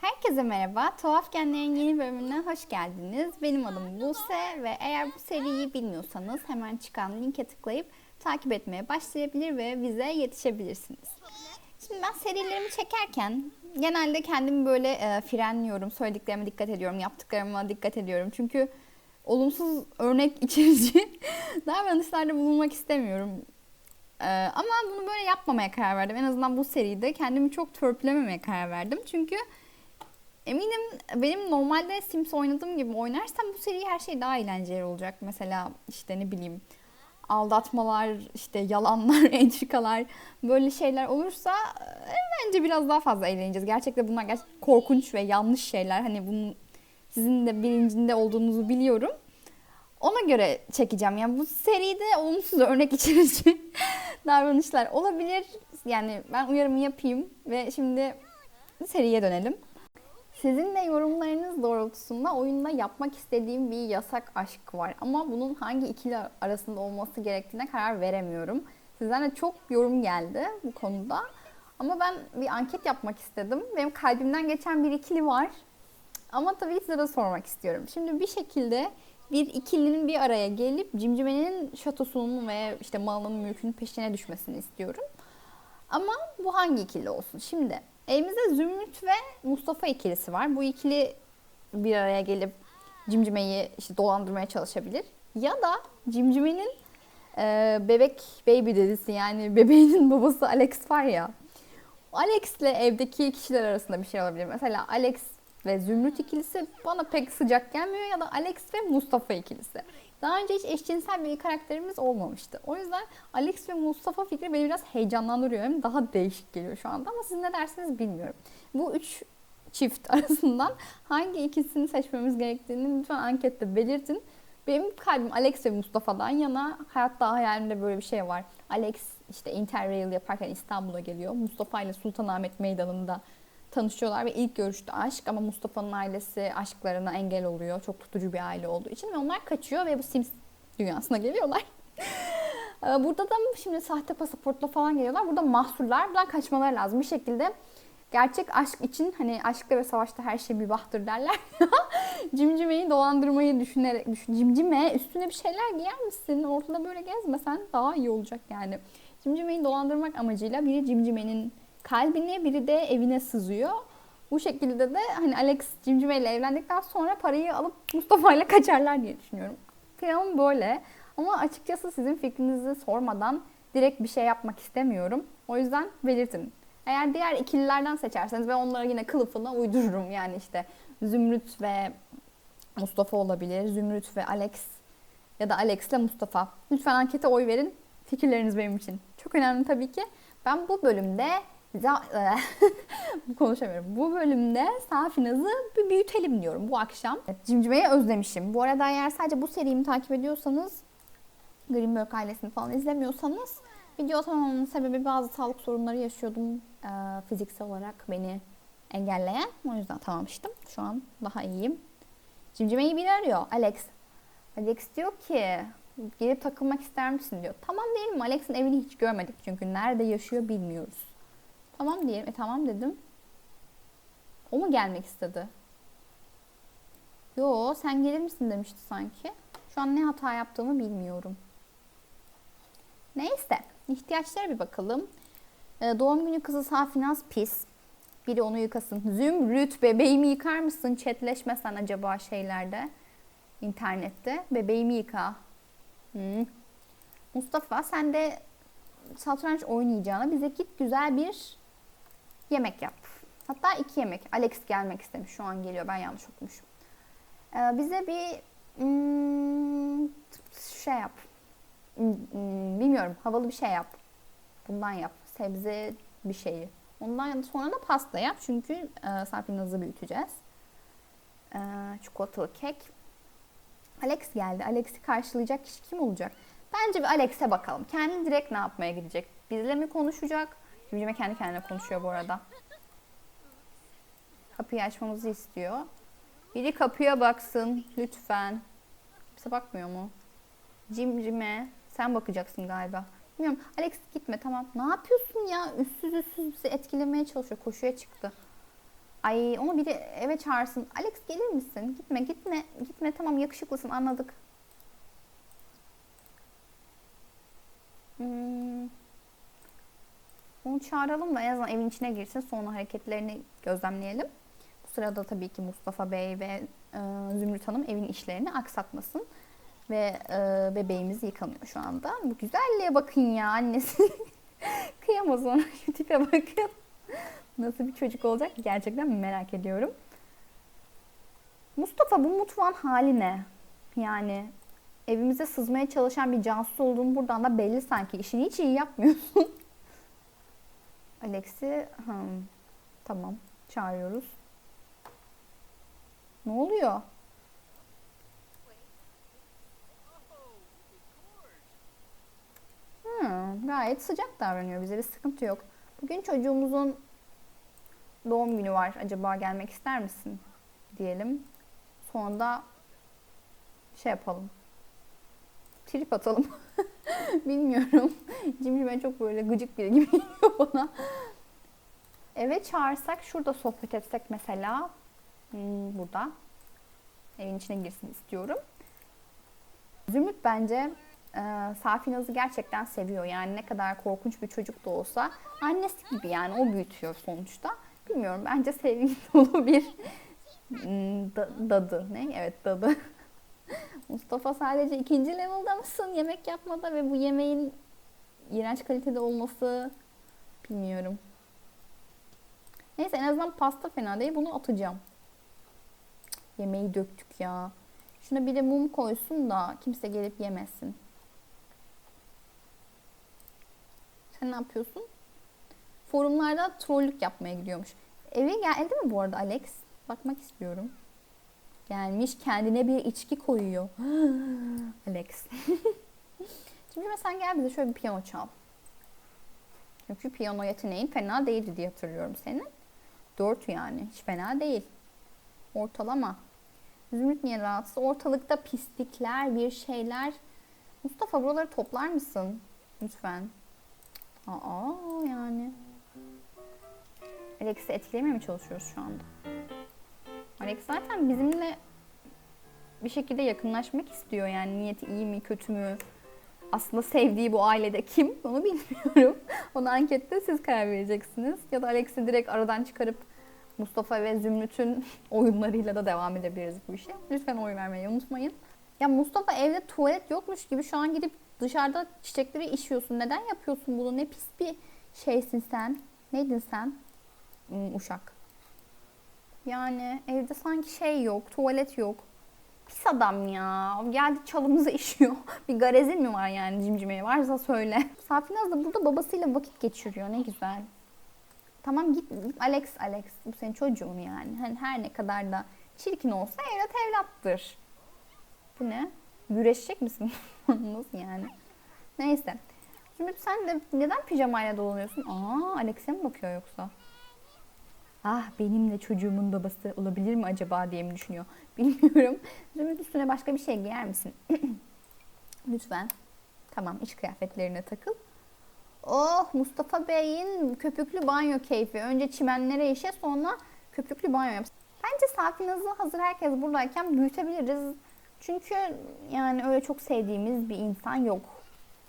Herkese merhaba. Tuhaf Genlerin yeni bölümüne hoş geldiniz. Benim adım Buse ve eğer bu seriyi bilmiyorsanız hemen çıkan linke tıklayıp takip etmeye başlayabilir ve bize yetişebilirsiniz. Şimdi ben serilerimi çekerken genelde kendimi böyle e, frenliyorum, söylediklerime dikkat ediyorum, yaptıklarıma dikkat ediyorum. Çünkü olumsuz örnek içerici davranışlarda bulunmak istemiyorum. Ee, ama bunu böyle yapmamaya karar verdim. En azından bu seride kendimi çok törpülememeye karar verdim. Çünkü eminim benim normalde Sims oynadığım gibi oynarsam bu seri her şey daha eğlenceli olacak. Mesela işte ne bileyim aldatmalar, işte yalanlar, entrikalar böyle şeyler olursa e, bence biraz daha fazla eğleneceğiz. Gerçekten bunlar gerçekten korkunç ve yanlış şeyler. Hani bunun sizin de bilincinde olduğunuzu biliyorum. Ona göre çekeceğim. Yani bu seride olumsuz örnek içerici davranışlar olabilir. Yani ben uyarımı yapayım ve şimdi seriye dönelim. Sizin de yorumlarınız doğrultusunda oyunda yapmak istediğim bir yasak aşk var. Ama bunun hangi ikili arasında olması gerektiğine karar veremiyorum. Sizden de çok yorum geldi bu konuda. Ama ben bir anket yapmak istedim. Benim kalbimden geçen bir ikili var. Ama tabii size de sormak istiyorum. Şimdi bir şekilde bir ikilinin bir araya gelip Cimcime'nin şatosunun ve işte malının mülkünün peşine düşmesini istiyorum. Ama bu hangi ikili olsun? Şimdi elimizde Zümrüt ve Mustafa ikilisi var. Bu ikili bir araya gelip Cimcime'yi işte dolandırmaya çalışabilir. Ya da Cimcime'nin e, bebek baby dedisi yani bebeğinin babası Alex var ya. Alex ile evdeki kişiler arasında bir şey olabilir. Mesela Alex ve Zümrüt ikilisi bana pek sıcak gelmiyor ya da Alex ve Mustafa ikilisi. Daha önce hiç eşcinsel bir karakterimiz olmamıştı. O yüzden Alex ve Mustafa fikri beni biraz heyecanlandırıyor. Daha değişik geliyor şu anda ama siz ne dersiniz bilmiyorum. Bu üç çift arasından hangi ikisini seçmemiz gerektiğini lütfen ankette belirtin. Benim kalbim Alex ve Mustafa'dan yana. Hayatta hayalimde böyle bir şey var. Alex işte Interrail yaparken İstanbul'a geliyor. Mustafa ile Sultanahmet Meydanı'nda tanışıyorlar ve ilk görüşte aşk ama Mustafa'nın ailesi aşklarına engel oluyor. Çok tutucu bir aile olduğu için ve onlar kaçıyor ve bu Sims dünyasına geliyorlar. Burada da şimdi sahte pasaportla falan geliyorlar. Burada mahsurlar. Buradan kaçmaları lazım. Bir şekilde gerçek aşk için hani aşkta ve savaşta her şey mübahtır derler. Cimcimeyi dolandırmayı düşünerek düşün. Cimcime üstüne bir şeyler giyer misin? Ortada böyle gezmesen daha iyi olacak yani. Cimcimeyi dolandırmak amacıyla biri cimcimenin kalbine biri de evine sızıyor. Bu şekilde de hani Alex Cimcime ile evlendikten sonra parayı alıp Mustafa ile kaçarlar diye düşünüyorum. Planım böyle. Ama açıkçası sizin fikrinizi sormadan direkt bir şey yapmak istemiyorum. O yüzden belirtin. Eğer diğer ikililerden seçerseniz ben onlara yine kılıfına uydururum. Yani işte Zümrüt ve Mustafa olabilir. Zümrüt ve Alex ya da Alex ile Mustafa. Lütfen ankete oy verin. Fikirleriniz benim için. Çok önemli tabii ki. Ben bu bölümde konuşamıyorum. Bu bölümde Safinaz'ı bir büyütelim diyorum bu akşam. Cimcime'yi özlemişim. Bu arada eğer sadece bu serimi takip ediyorsanız Greenberg ailesini falan izlemiyorsanız video atamamamın sebebi bazı sağlık sorunları yaşıyordum e, fiziksel olarak beni engelleyen. O yüzden atamamıştım. Şu an daha iyiyim. Cimcime'yi biri arıyor. Alex. Alex diyor ki gelip takılmak ister misin diyor. Tamam diyelim Alex'in evini hiç görmedik çünkü nerede yaşıyor bilmiyoruz. Tamam diyelim. E tamam dedim. O mu gelmek istedi? Yo sen gelir misin demişti sanki. Şu an ne hata yaptığımı bilmiyorum. Neyse. ihtiyaçlara bir bakalım. Ee, doğum günü kızı Safinaz pis. Biri onu yıkasın. Zümrüt bebeğimi yıkar mısın? Chatleşmesen acaba şeylerde. internette. Bebeğimi yıka. Hmm. Mustafa sen de satranç oynayacağına bize git güzel bir yemek yap. Hatta iki yemek. Alex gelmek istemiş. Şu an geliyor. Ben yanlış okumuşum. Ee, bize bir hmm, şey yap. Hmm, bilmiyorum. Havalı bir şey yap. Bundan yap. Sebze bir şeyi. Ondan sonra da pasta yap. Çünkü e, Safinaz'ı büyüteceğiz. E, çikolatalı kek. Alex geldi. Alex'i karşılayacak kişi kim olacak? Bence bir Alex'e bakalım. Kendi direkt ne yapmaya gidecek? Bizle mi konuşacak? Cimcime kendi kendine konuşuyor bu arada. Kapıyı açmamızı istiyor. Biri kapıya baksın lütfen. Bize bakmıyor mu? Cimcime sen bakacaksın galiba. Bilmiyorum. Alex gitme tamam. Ne yapıyorsun ya? Üstsüz üstsüz bizi etkilemeye çalışıyor. Koşuya çıktı. Ay onu biri eve çağırsın. Alex gelir misin? Gitme gitme. Gitme tamam yakışıklısın anladık. Onu çağıralım da en azından evin içine girsin. Sonra hareketlerini gözlemleyelim. Bu sırada tabii ki Mustafa Bey ve e, Zümrüt Hanım evin işlerini aksatmasın. Ve e, bebeğimiz yıkanıyor şu anda. Bu güzelliğe bakın ya annesi. Kıyamaz ona. Şu tipe bakın. Nasıl bir çocuk olacak gerçekten merak ediyorum. Mustafa bu mutfağın hali ne? Yani evimize sızmaya çalışan bir casus olduğunu buradan da belli sanki. İşini hiç iyi yapmıyorsun. Alex'i hmm, tamam çağırıyoruz. Ne oluyor? Hmm, gayet sıcak davranıyor bize bir sıkıntı yok. Bugün çocuğumuzun doğum günü var. Acaba gelmek ister misin? Diyelim. Sonra da şey yapalım. Trip atalım. Bilmiyorum. Cimcime çok böyle gıcık biri gibi geliyor bana. Eve çağırsak şurada sohbet etsek mesela. Hmm, burada. Evin içine girsin istiyorum. Zümrüt bence e, Safi gerçekten seviyor. Yani ne kadar korkunç bir çocuk da olsa annesi gibi yani o büyütüyor sonuçta. Bilmiyorum bence sevgi dolu bir da- dadı. Ne? Evet dadı. Mustafa sadece ikinci level'da mısın yemek yapmada ve bu yemeğin iğrenç kalitede olması bilmiyorum. Neyse en azından pasta fena değil. Bunu atacağım. Yemeği döktük ya. Şuna bir de mum koysun da kimse gelip yemesin. Sen ne yapıyorsun? Forumlarda trollük yapmaya gidiyormuş. Eve geldi mi bu arada Alex? Bakmak istiyorum. Gelmiş kendine bir içki koyuyor. Alex. Şimdi mesela gel bize şöyle bir piyano çal. Çünkü piyano yeteneğin fena değildi diye hatırlıyorum senin. Dört yani. Hiç fena değil. Ortalama. Zümrüt niye rahatsız? Ortalıkta pislikler, bir şeyler. Mustafa buraları toplar mısın? Lütfen. Aa yani. Alex'i etkilemeye mi çalışıyoruz şu anda? Alex zaten bizimle bir şekilde yakınlaşmak istiyor. Yani niyeti iyi mi, kötü mü? Aslında sevdiği bu ailede kim? Onu bilmiyorum. Onu ankette siz karar vereceksiniz. Ya da Alex'i direkt aradan çıkarıp Mustafa ve Zümrüt'ün oyunlarıyla da devam edebiliriz bu işe. Lütfen oy vermeyi unutmayın. Ya Mustafa evde tuvalet yokmuş gibi şu an gidip dışarıda çiçekleri işiyorsun. Neden yapıyorsun bunu? Ne pis bir şeysin sen. Neydin sen? Hmm, uşak. Yani evde sanki şey yok, tuvalet yok. Pis adam ya. Geldi çalımıza işiyor. Bir garezin mi var yani cimcimeye? Varsa söyle. Safinaz da burada babasıyla vakit geçiriyor. Ne güzel. Tamam git, git Alex Alex. Bu senin çocuğun yani. Hani her ne kadar da çirkin olsa evlat evlattır. Bu ne? Güreşecek misin? Nasıl yani? Neyse. Zümrüt sen de neden pijamayla dolanıyorsun? Aa Alex'e mi bakıyor yoksa? Ah benim de çocuğumun babası olabilir mi acaba diye mi düşünüyor? Bilmiyorum. Zümrüt üstüne başka bir şey giyer misin? Lütfen. Tamam iç kıyafetlerine takıl. Oh Mustafa Bey'in köpüklü banyo keyfi. Önce çimenlere işe sonra köpüklü banyo yap. Bence Safinaz'ı hazır herkes buradayken büyütebiliriz. Çünkü yani öyle çok sevdiğimiz bir insan yok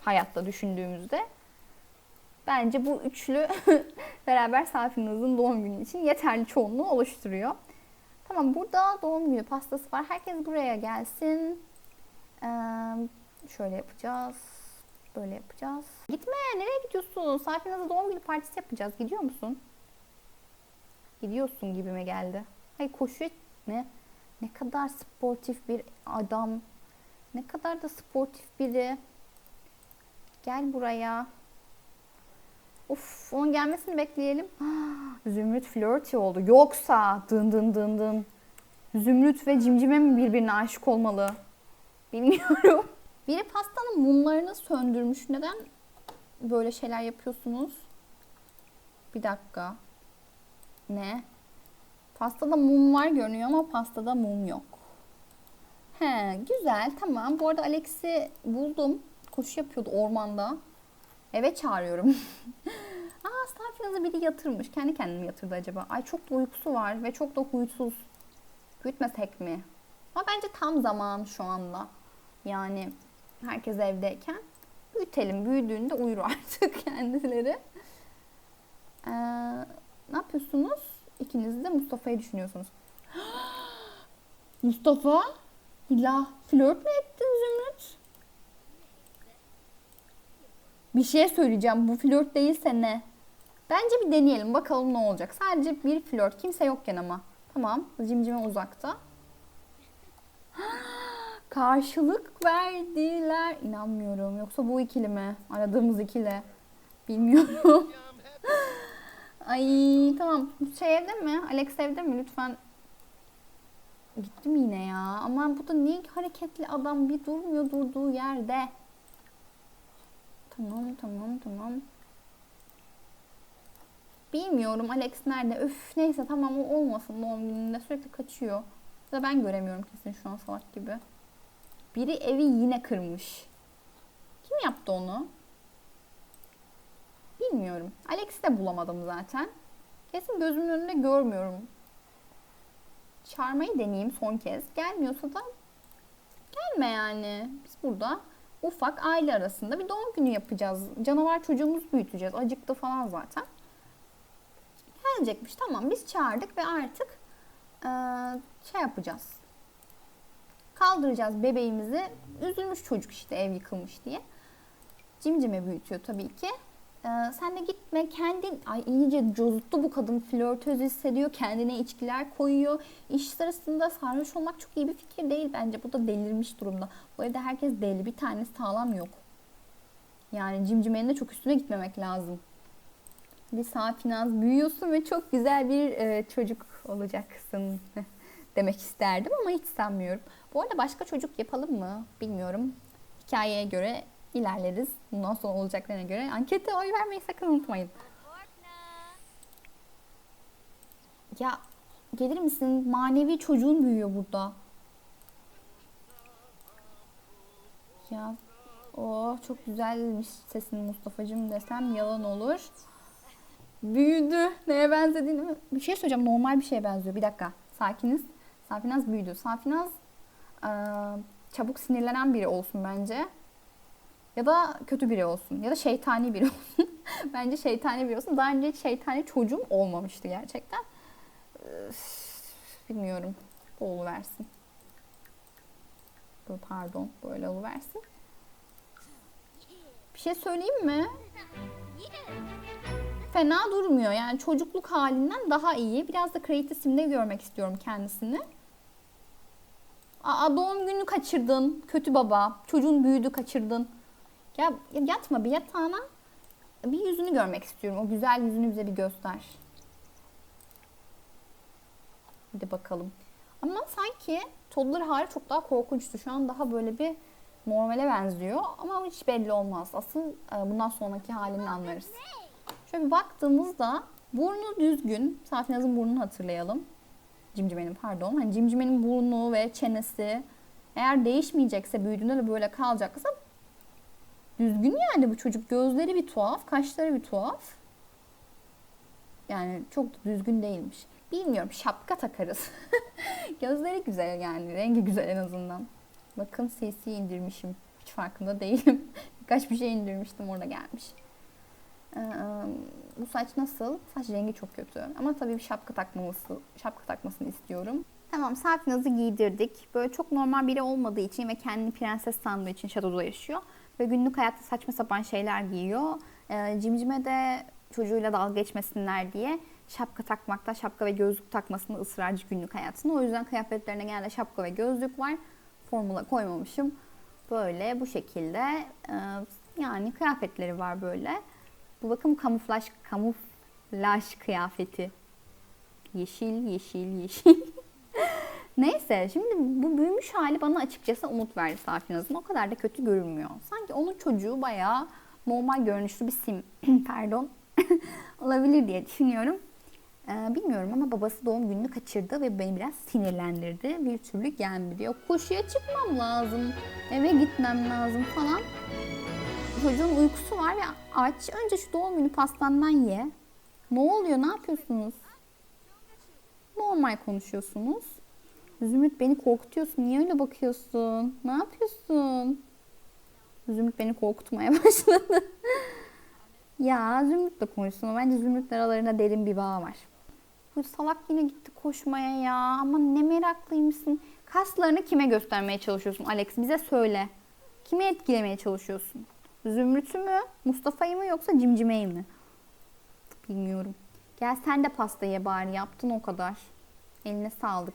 hayatta düşündüğümüzde. Bence bu üçlü beraber Safinaz'ın doğum günü için yeterli çoğunluğu oluşturuyor. Tamam burada doğum günü pastası var. Herkes buraya gelsin. Ee, şöyle yapacağız. Böyle yapacağız. Gitme. Nereye gidiyorsun? Safinaz'a doğum günü partisi yapacağız. Gidiyor musun? Gidiyorsun gibime geldi. Hayır koşuyor. Ne? Ne kadar sportif bir adam. Ne kadar da sportif biri. Gel buraya. Of onun gelmesini bekleyelim. Zümrüt flörtü oldu. Yoksa dın dın dın dın. Zümrüt ve Cimcime mi birbirine aşık olmalı? Bilmiyorum. Biri pastanın mumlarını söndürmüş. Neden böyle şeyler yapıyorsunuz? Bir dakika. Ne? Pastada mum var görünüyor ama pastada mum yok. He, güzel. Tamam. Bu arada Alex'i buldum. Koşu yapıyordu ormanda. Eve çağırıyorum. Aa Safinaz'ı biri yatırmış. Kendi kendine mi yatırdı acaba? Ay çok da uykusu var ve çok da huysuz. Büyütmesek mi? Ama bence tam zaman şu anda. Yani herkes evdeyken büyütelim. Büyüdüğünde uyur artık kendileri. Ee, ne yapıyorsunuz? İkiniz de Mustafa'yı düşünüyorsunuz. Mustafa? Hila flört mü ettin Zümrüt? Bir şey söyleyeceğim. Bu flört değilse ne? Bence bir deneyelim. Bakalım ne olacak. Sadece bir flört. Kimse yokken ama. Tamam. Cimcime uzakta. Karşılık verdiler. İnanmıyorum. Yoksa bu ikili mi? Aradığımız ikili. Bilmiyorum. Ay tamam. Şey evde mi? Alex evde mi? Lütfen. Gittim yine ya. Aman bu da niye hareketli adam bir durmuyor durduğu yerde. Tamam tamam tamam. Bilmiyorum Alex nerede? Öf neyse tamam o olmasın doğum gününde sürekli kaçıyor. Ya ben göremiyorum kesin şu an salak gibi. Biri evi yine kırmış. Kim yaptı onu? Bilmiyorum. Alex'i de bulamadım zaten. Kesin gözümün önünde görmüyorum. Çağırmayı deneyeyim son kez. Gelmiyorsa da gelme yani. Biz burada ufak aile arasında bir doğum günü yapacağız. Canavar çocuğumuzu büyüteceğiz. Acıktı falan zaten. Gelecekmiş tamam biz çağırdık ve artık eee, şey yapacağız. Kaldıracağız bebeğimizi. Üzülmüş çocuk işte ev yıkılmış diye. Cimcime büyütüyor tabii ki. Ee, sen de gitme kendin ay iyice cozuttu bu kadın flörtöz hissediyor kendine içkiler koyuyor. İş sırasında sarhoş olmak çok iyi bir fikir değil bence bu da delirmiş durumda. Bu evde herkes deli bir tane sağlam yok. Yani cimcimenin de çok üstüne gitmemek lazım. Bir safinaz büyüyorsun ve çok güzel bir e, çocuk olacaksın demek isterdim ama hiç sanmıyorum. Bu arada başka çocuk yapalım mı? Bilmiyorum. Hikayeye göre ilerleriz. Bundan sonra olacaklarına göre ankete oy vermeyi sakın unutmayın. Ya gelir misin? Manevi çocuğun büyüyor burada. Ya o çok güzelmiş sesin Mustafa'cığım desem yalan olur. Büyüdü. Neye benzediğini bir şey söyleyeceğim. Normal bir şeye benziyor. Bir dakika. Sakiniz. Safinaz büyüdü. Safinaz eee, çabuk sinirlenen biri olsun bence. Ya da kötü biri olsun. Ya da şeytani biri olsun. Bence şeytani biri olsun. Daha önce hiç şeytani çocuğum olmamıştı gerçekten. Bilmiyorum. Bu versin. Pardon. Böyle versin. Bir şey söyleyeyim mi? Fena durmuyor. Yani çocukluk halinden daha iyi. Biraz da Create Sim'de görmek istiyorum kendisini. Aa doğum gününü kaçırdın. Kötü baba. Çocuğun büyüdü kaçırdın. Ya ya yatma bir yatağına. Bir yüzünü görmek istiyorum. O güzel yüzünü bize bir göster. Hadi bakalım. Ama sanki toddler hali çok daha korkunçtu. Şu an daha böyle bir normale benziyor. Ama hiç belli olmaz. Asıl e, bundan sonraki halini anlarız. Şöyle bir baktığımızda burnu düzgün. Safinaz'ın burnunu hatırlayalım. Cimcimenin pardon. Hani cimcimenin burnu ve çenesi eğer değişmeyecekse, büyüdüğünde de böyle kalacaksa düzgün yani bu çocuk. Gözleri bir tuhaf, kaşları bir tuhaf. Yani çok da düzgün değilmiş. Bilmiyorum şapka takarız. Gözleri güzel yani. Rengi güzel en azından. Bakın CC indirmişim. Hiç farkında değilim. Birkaç bir şey indirmiştim orada gelmiş. Ee, bu saç nasıl? Saç rengi çok kötü. Ama tabii bir şapka takmaması, şapka takmasını istiyorum. Tamam Safinaz'ı giydirdik. Böyle çok normal biri olmadığı için ve kendini prenses sandığı için şatoda yaşıyor. Ve günlük hayatta saçma sapan şeyler giyiyor. Ee, cimcime de çocuğuyla dalga geçmesinler diye şapka takmakta, şapka ve gözlük takmasını ısrarcı günlük hayatında. O yüzden kıyafetlerine genelde şapka ve gözlük var. Formula koymamışım. Böyle bu şekilde e, yani kıyafetleri var böyle. Bu bakın kamuflaj kamuflaj kıyafeti. Yeşil, yeşil, yeşil. Neyse şimdi bu büyümüş hali bana açıkçası umut verdi Safinaz'ın. O kadar da kötü görünmüyor. Sanki onun çocuğu bayağı normal görünüşlü bir sim pardon olabilir diye düşünüyorum. Ee, bilmiyorum ama babası doğum gününü kaçırdı ve beni biraz sinirlendirdi. Bir türlü gelmedi diyor. Koşuya çıkmam lazım. Eve gitmem lazım falan. Çocuğun uykusu var ve aç. Önce şu doğum günü pastandan ye. Ne oluyor? Ne yapıyorsunuz? Normal konuşuyorsunuz. Zümrüt beni korkutuyorsun. Niye öyle bakıyorsun? Ne yapıyorsun? Zümrüt beni korkutmaya başladı. ya Zümrüt'le konuşsun. Bence Zümrüt'le aralarında derin bir bağ var. Bu salak yine gitti koşmaya ya. Ama ne meraklıymışsın. Kaslarını kime göstermeye çalışıyorsun Alex? Bize söyle. Kimi etkilemeye çalışıyorsun? Zümrüt'ü mü? Mustafa'yı mı yoksa Cimcime'yi mi? Bilmiyorum. Gel sen de pasta ye bari. Yaptın o kadar. Eline sağlık.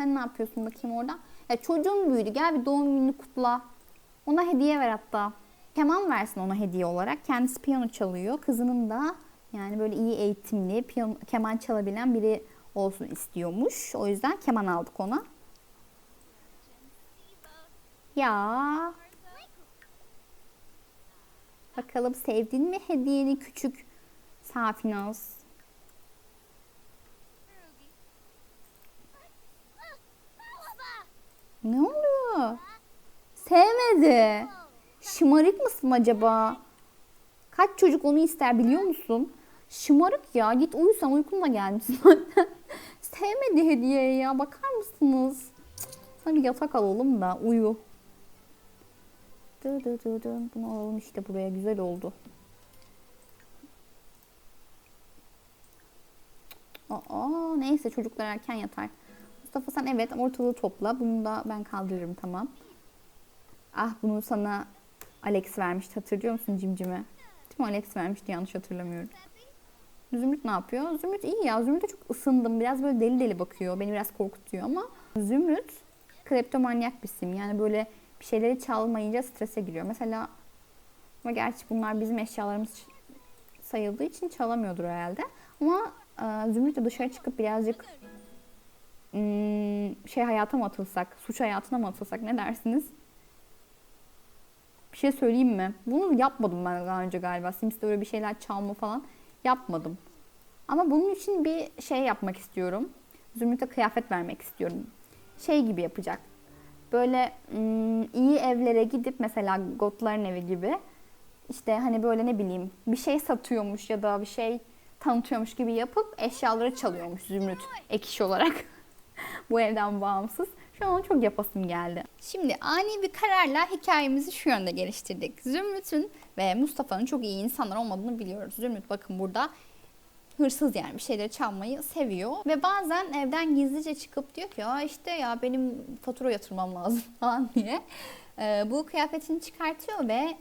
Sen ne yapıyorsun bakayım orada? Ya çocuğun büyüdü. Gel bir doğum gününü kutla. Ona hediye ver hatta. Keman versin ona hediye olarak. Kendisi piyano çalıyor. Kızının da yani böyle iyi eğitimli, piyano, keman çalabilen biri olsun istiyormuş. O yüzden keman aldık ona. Ya. Bakalım sevdin mi hediyeni küçük Safinaz? Ne oluyor? Sevmedi. Şımarık mısın acaba? Kaç çocuk onu ister biliyor musun? Şımarık ya. Git uyu sen uykun da gelmiş. Sevmedi hediyeyi ya. Bakar mısınız? Sana bir yatak alalım da uyu. Dı dı dı dı. Bunu alalım işte buraya. Güzel oldu. Aa, neyse çocuklar erken yatar. Mustafa sen evet ortalığı topla. Bunu da ben kaldırırım tamam. Ah bunu sana Alex vermişti hatırlıyor musun cimcime? Değil mi Alex vermişti yanlış hatırlamıyorum. Zümrüt ne yapıyor? Zümrüt iyi ya. Zümrüt'e çok ısındım. Biraz böyle deli deli bakıyor. Beni biraz korkutuyor ama Zümrüt kleptomanyak bir sim. Yani böyle bir şeyleri çalmayınca strese giriyor. Mesela ama gerçi bunlar bizim eşyalarımız sayıldığı için çalamıyordur herhalde. Ama e, Zümrüt de dışarı çıkıp birazcık şey hayata mı atılsak, suç hayatına mı atılsak ne dersiniz? Bir şey söyleyeyim mi? Bunu yapmadım ben daha önce galiba. Sims'te öyle bir şeyler çalma falan yapmadım. Ama bunun için bir şey yapmak istiyorum. Zümrüt'e kıyafet vermek istiyorum. Şey gibi yapacak. Böyle iyi evlere gidip mesela Gotların evi gibi işte hani böyle ne bileyim bir şey satıyormuş ya da bir şey tanıtıyormuş gibi yapıp eşyaları çalıyormuş Zümrüt ek iş olarak. Bu evden bağımsız. Şu an çok yapasım geldi. Şimdi ani bir kararla hikayemizi şu yönde geliştirdik. Zümrüt'ün ve Mustafa'nın çok iyi insanlar olmadığını biliyoruz. Zümrüt bakın burada hırsız yani bir şeyleri çalmayı seviyor. Ve bazen evden gizlice çıkıp diyor ki ya işte ya benim fatura yatırmam lazım falan diye. Ee, bu kıyafetini çıkartıyor ve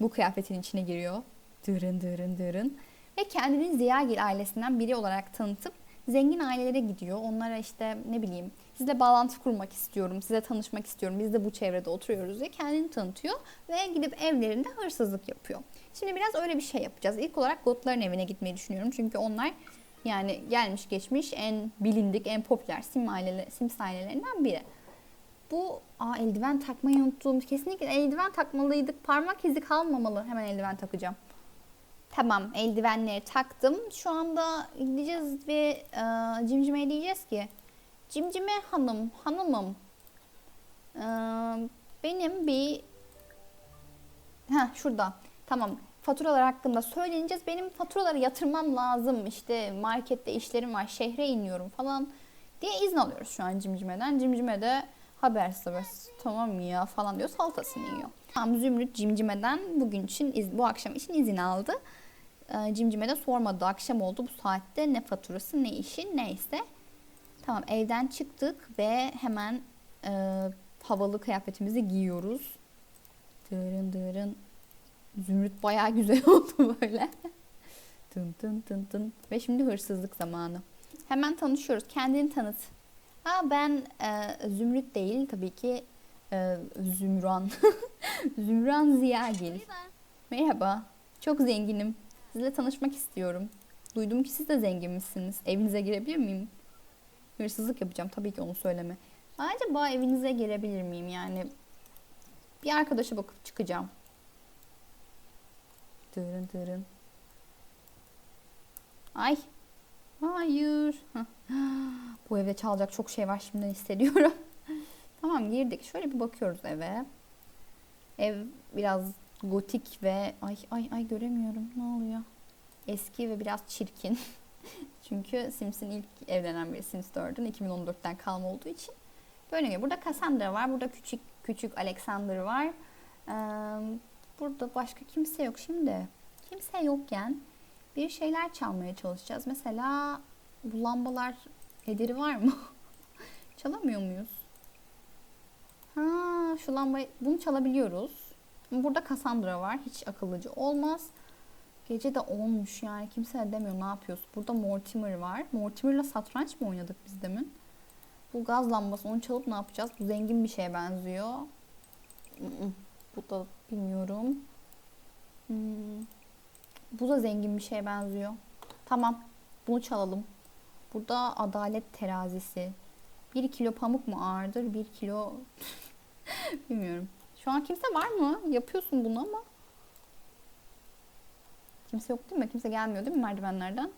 bu kıyafetin içine giriyor. Dırın dırın dırın. Ve kendini Ziyagil ailesinden biri olarak tanıtıp zengin ailelere gidiyor. Onlara işte ne bileyim sizle bağlantı kurmak istiyorum, size tanışmak istiyorum, biz de bu çevrede oturuyoruz diye kendini tanıtıyor ve gidip evlerinde hırsızlık yapıyor. Şimdi biraz öyle bir şey yapacağız. İlk olarak Gotların evine gitmeyi düşünüyorum. Çünkü onlar yani gelmiş geçmiş en bilindik, en popüler sim, ailele, Sims ailelerinden biri. Bu aa, eldiven takmayı unuttum. Kesinlikle eldiven takmalıydık. Parmak izi kalmamalı. Hemen eldiven takacağım. Tamam eldivenleri taktım. Şu anda gideceğiz ve e, Cimcime'ye diyeceğiz ki Cimcime hanım, hanımım e, benim bir ha şurada tamam faturalar hakkında söyleneceğiz. Benim faturaları yatırmam lazım. İşte markette işlerim var. Şehre iniyorum falan diye izin alıyoruz şu an Cimcime'den. Cimcime de habersiz habersiz tamam ya falan diyor salatasını yiyor. Tamam Zümrüt Cimcime'den bugün için bu akşam için izin aldı. Ee, Cimcime de sormadı akşam oldu bu saatte ne faturası ne işi neyse. Tamam evden çıktık ve hemen e, havalı kıyafetimizi giyiyoruz. Dırın dırın. Zümrüt bayağı güzel oldu böyle. tın tın tın tın. Ve şimdi hırsızlık zamanı. Hemen tanışıyoruz. Kendini tanıt. Aa, ben e, Zümrüt değil tabii ki e, Zümran. Zümran Ziyagil. Merhaba. Çok zenginim. Sizle tanışmak istiyorum. Duydum ki siz de zengin misiniz. Evinize girebilir miyim? Hırsızlık yapacağım. Tabii ki onu söyleme. Acaba evinize girebilir miyim? Yani bir arkadaşa bakıp çıkacağım. Dırın dırın. Ay. Hayır. Bu evde çalacak çok şey var şimdiden hissediyorum. tamam girdik. Şöyle bir bakıyoruz eve. Ev biraz gotik ve ay ay ay göremiyorum. Ne oluyor? eski ve biraz çirkin. Çünkü Sims'in ilk evlenen biri Sims 4'ün 2014'ten kalma olduğu için. Böyle gibi. Burada Cassandra var. Burada küçük küçük Alexander var. Ee, burada başka kimse yok şimdi. Kimse yokken bir şeyler çalmaya çalışacağız. Mesela bu lambalar ederi var mı? Çalamıyor muyuz? Ha, şu lambayı bunu çalabiliyoruz. Burada Cassandra var. Hiç akıllıcı olmaz. Gece de olmuş yani. Kimse de demiyor ne yapıyorsun. Burada Mortimer var. Mortimer'la satranç mı oynadık biz demin? Bu gaz lambası onu çalıp ne yapacağız? Bu zengin bir şeye benziyor. Bu da bilmiyorum. Hmm. Bu da zengin bir şeye benziyor. Tamam. Bunu çalalım. Burada adalet terazisi. 1 kilo pamuk mu ağırdır? 1 kilo bilmiyorum. Şu an kimse var mı? Yapıyorsun bunu ama. Kimse yok değil mi? Kimse gelmiyor değil mi merdivenlerden?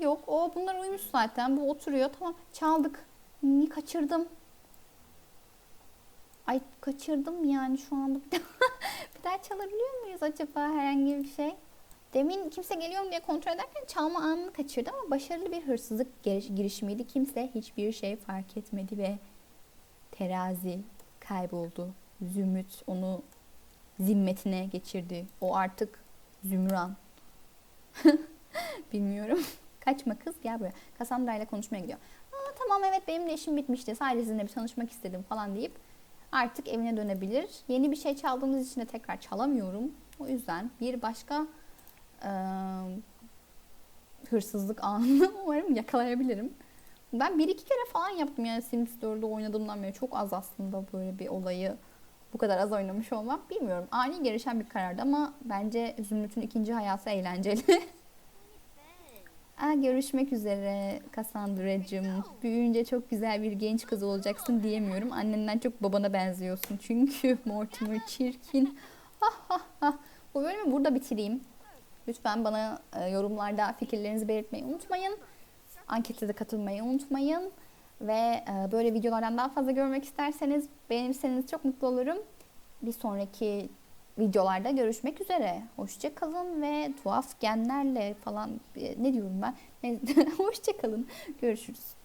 Yok. O bunlar uyumuş zaten. Bu oturuyor. Tamam. Çaldık. Niye kaçırdım? Ay kaçırdım yani şu anda. Bir bir daha çalabiliyor muyuz acaba herhangi bir şey? Demin kimse geliyor mu diye kontrol ederken çalma anını kaçırdı ama başarılı bir hırsızlık giriş- girişimiydi. Kimse hiçbir şey fark etmedi ve terazi kayboldu. Zümrüt onu zimmetine geçirdi. O artık Zümran. Bilmiyorum. Kaçma kız gel buraya. Cassandra ile konuşmaya gidiyor. Aa, tamam evet benim de işim bitmişti. Sadece sizinle bir tanışmak istedim falan deyip artık evine dönebilir. Yeni bir şey çaldığımız için de tekrar çalamıyorum. O yüzden bir başka eee, hırsızlık anını umarım yakalayabilirim. Ben bir iki kere falan yaptım yani Sims 4'ü oynadığımdan beri. Çok az aslında böyle bir olayı bu kadar az oynamış olmam. Bilmiyorum. Ani gelişen bir karardı ama bence Zümrüt'ün ikinci hayatı eğlenceli. Aa, görüşmek üzere Cassandra'cığım. Büyüyünce çok güzel bir genç kız olacaksın diyemiyorum. Annenden çok babana benziyorsun çünkü Mortimer çirkin. Bu bölümü burada bitireyim. Lütfen bana e, yorumlarda fikirlerinizi belirtmeyi unutmayın. Ankete de katılmayı unutmayın. Ve e, böyle videolardan daha fazla görmek isterseniz beğenirseniz çok mutlu olurum. Bir sonraki videolarda görüşmek üzere. Hoşça kalın ve tuhaf genlerle falan e, ne diyorum ben? Hoşça kalın. Görüşürüz.